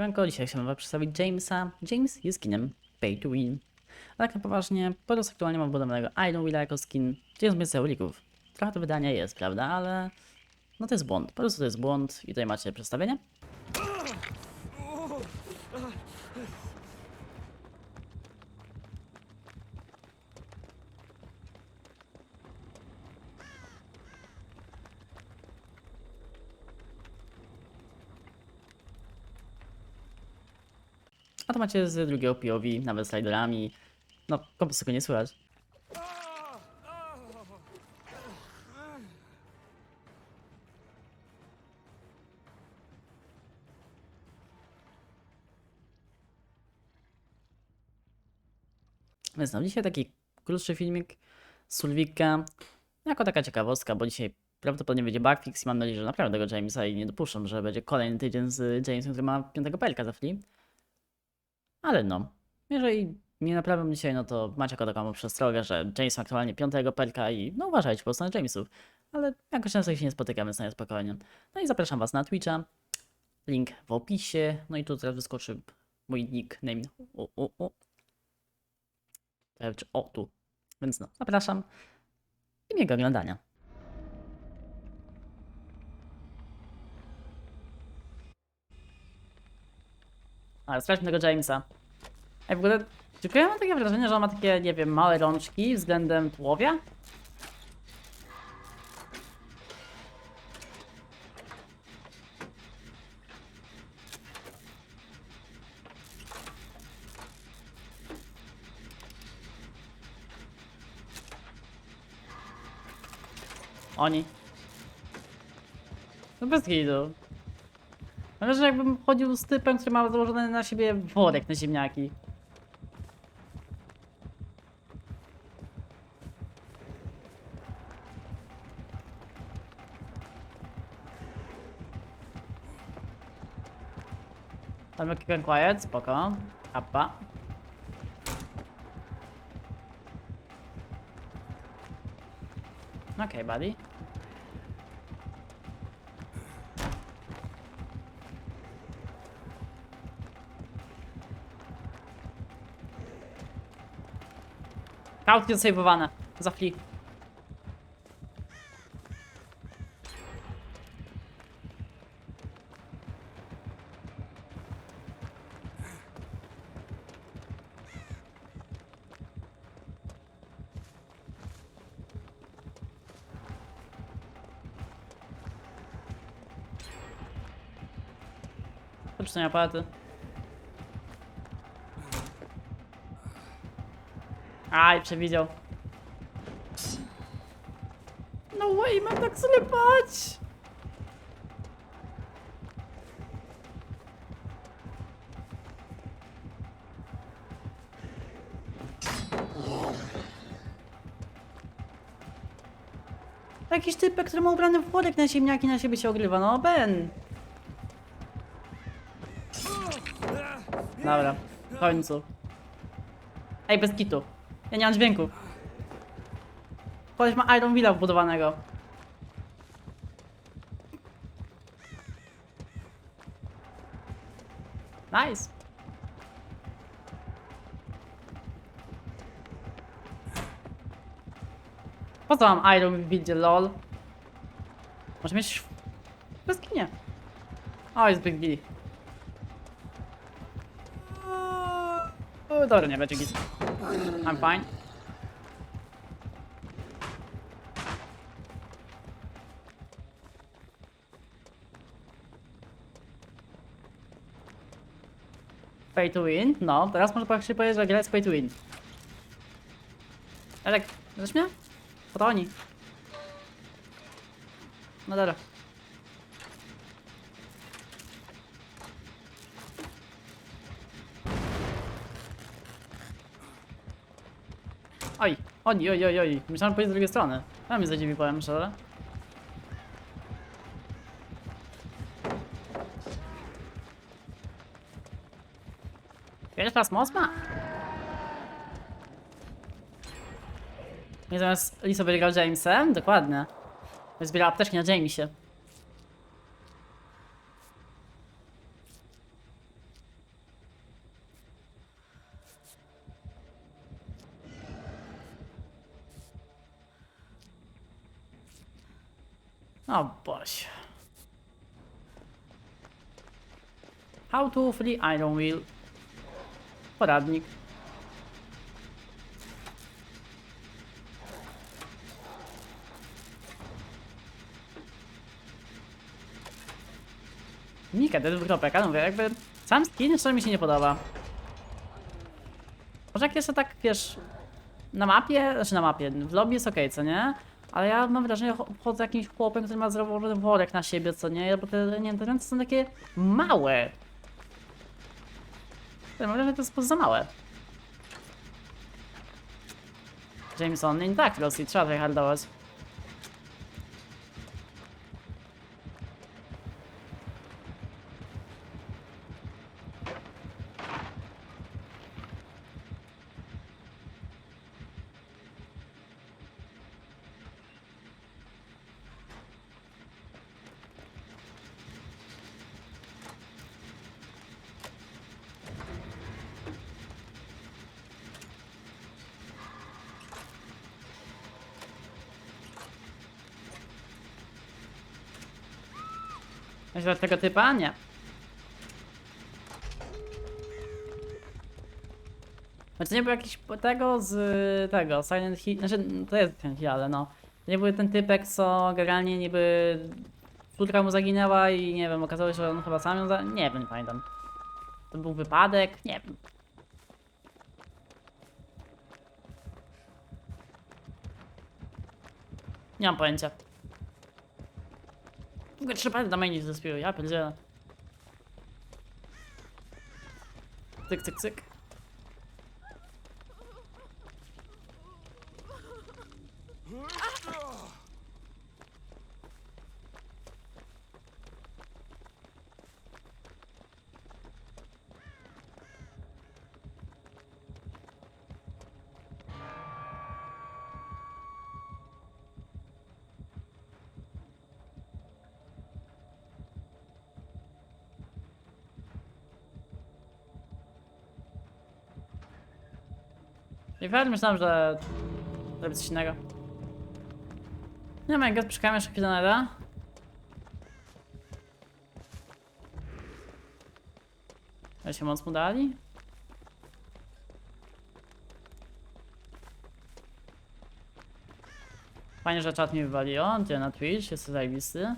Siemanko, dzisiaj chciałbym wam przedstawić Jamesa. James jest skinem Pay to Win. Tak na poważnie, Poros aktualnie ma wbudowanego Iron Willa jako skin 1000 eulików. Trochę to wydania jest, prawda, ale no to jest błąd. Po prostu to jest błąd i tutaj macie przedstawienie. A to macie z drugiego POV, nawet sliderami. No, po prostu go nie słychać. Więc no, dzisiaj taki krótszy filmik z Sulwika. Jako taka ciekawostka, bo dzisiaj prawdopodobnie będzie bugfix i mam nadzieję, że naprawdę go Jamesa i nie dopuszczą, że będzie kolejny tydzień z Jamesem, który ma piątego pelka za free. Ale no, jeżeli nie naprawią dzisiaj, no to macie jako taką przestrogę, że James ma aktualnie piątego pelka i no uważajcie po na Jamesów. Ale jakoś często się nie spotykamy, więc na spokojnie. No i zapraszam was na Twitcha. Link w opisie. No i tu teraz wyskoczy mój nickname. O, o, o. O, tu. Więc no, zapraszam. I miłego oglądania. Ale sprawdźmy tego Jamesa. Ej, w ogóle, tylko ja mam takie wrażenie, że on ma takie, nie wiem, małe rączki względem tułowia? Oni. No bez gidu. Mam że jakbym chodził z typem, który ma założony na siebie worek na ziemniaki. Tam jak keep quiet, spoko. Appa. Okej, okay, buddy. Autki zasejwowane. Za fli. Czytania aparaty. Aj, przewidział. No way, mam tak zlepać! Jakiś typek, który ma ubrany worek na ziemniaki na siebie się ogrywa, no Ben! Dobra, w końcu. Ej, bez kitu. Ja nie mam dźwięku. Koleś ma Iron Villa wbudowanego. Nice. Po co mam Iron w buildzie, lol? Może mieć... Bez kinie. O, jest Big dobra, nie będzie git. I'm fine. Pay to win? No, teraz może praktycznie powiedzieć, że gra jest pay to win. Elek, wiesz mnie? Po to oni. No dobra. Oj, oni, oj, oj, oj. Myślałem pójść z drugiej strony. A mnie zadziwi, powiem szczerze. Pierwszy raz mocna. Nie zamiast Lisa będzie grał Jamesem? Dokładnie. Zbiera apteczki na Jamesie. O boś. How to free Iron Wheel. Poradnik. Mika, ten wykropek, ale mówię, jakby sam skin jeszcze mi się nie podoba. Może jak jeszcze tak, wiesz, na mapie, znaczy na mapie, w lobby jest okej, co nie? Ale ja mam wrażenie, że chodzę jakimś chłopem, który ma założony worek na siebie, co nie? Bo te, nie te ręce są takie małe. Ja mam wrażenie, że to jest za małe. Jameson, nie tak, Rosji, trzeba tryhardować. Myślę, tego typa? Nie. Znaczy nie był jakiś tego z tego, Silent Hill, znaczy to jest ten Hill, ale no. Nie był ten typek, co generalnie niby córka mu zaginęła i nie wiem, okazało się, że on chyba sam ją za... Nie wiem, pamiętam. To był wypadek? Nie wiem. Nie mam pojęcia. W ogóle trzy pary na mainie zespiły, ja pierdzielę. Cyk, cyk, cyk. I wtedy myślałem, że zrobię coś innego. Nie wiem, jak poczekamy jeszcze chwilę na Eda. Ale się moc mu dali? Fajnie, że czat mi wywali. O, gdzie na Twitch, jest zajebisty.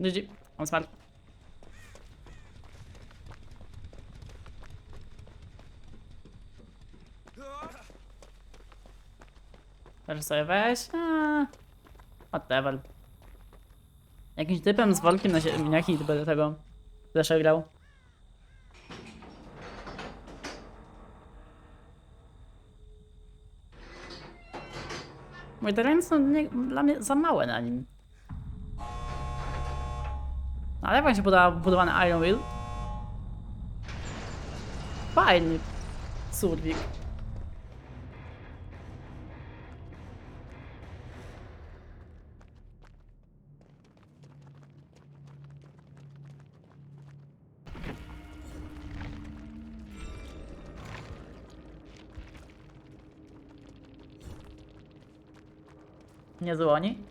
GG, on smart. Możesz sobie weź. Eee, whatever. Jakimś typem z wolkiem na ziemniaki do tego też grał. Moje są nie, dla mnie za małe na nim. Ale jak wam się podoba budowany Iron Wheel? Fajny surwik. Nie złoni?